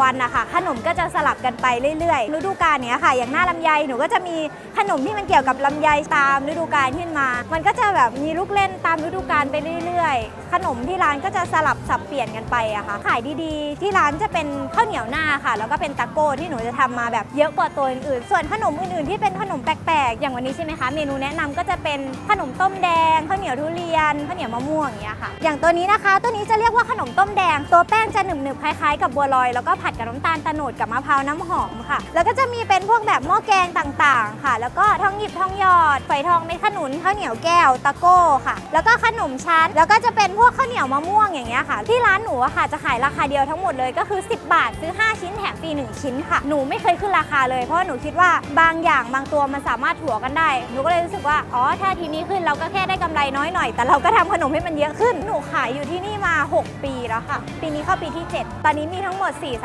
วันนะคะขนมก็จะสลับกันไปเรื่อยๆฤดูกาลเนี้ยค่ะ อย่างหน้าลำไยหนูก็จะมีขนมที่มันเกี่ยวกับลำไยตามฤดูกาลขึ้นมา มันก็จะแบบมีลูกเล่นตามฤดูกาลไปเรื่อยๆ ขนมที่ร้านก็จะสลับสับเปลี่ยนกันไปอะค่ะขายดีๆ ที่ร้านจะเป็นข้าวเหนียวหน้าค่ะ แล้วก็เป็นตะโก้ที่หนูจะทำมาแบบเยอะกว่าตัวอื่นๆส่วนขนมอื่นๆ ที่เป็นขนมแปลกๆ อย่างวันนี้ใช่ไหมคะเมนูแนะนำก็จะเป็นขนมต้มแดงข้าวเหนียวทุเรียนข้าวเหนียวมะม่วงอย่างเงี้ยค่ะ อย่างตัวนี้นะคะ ตัวนี้จะเรียกว่าขนมต้มแดง ตัวแป้งจะหนึบๆคล้ายๆ กับบัวลอยแล้วก็ผัดกับน้ำตาลตะโนดกับมะพร้าวน้ำหอมค่ะ แล้วก็จะมีเป็นพวกแบบหม้อแกงต่างๆ ค่ะ แล้วก็ทองหยิบทองหยอดฝอยทองเม็ดขนุนข้าวเหนียวแก้วตะโก้ค่ะ แล้วก็ขนมชั้น แล้วก็จะเป็นพวกข้าวเหนียวมะม่วงอย่างเงี้ยค่ะ ที่ร้านหนูอะค่ะจะขายราคาเดียวทั้งหมดเลยก็คือ 10 บาทซื้อ 5 ชิ้นแถมฟรี1ชิ้นค่ะ หนูไม่เคยขึ้นราคาเลย เพราะหนูคิดว่าบางอย่างบางตัวมันสามารถถัวกันได้ หนูก็เลยรู้สึกว่า อ๋อ ถ้าทีนี้ขึ้นเราก็แค่ได้กำไรน้อยหน่อย แต่เราก็ทำขนมให้มันเยอะขึ้น หนูขายอยู่ที่นี่มา 6 ปีแล้วค่ะ ปีนี้เข้าปีที่ 7 ตอนนี้มีทั้งหมด 4 สา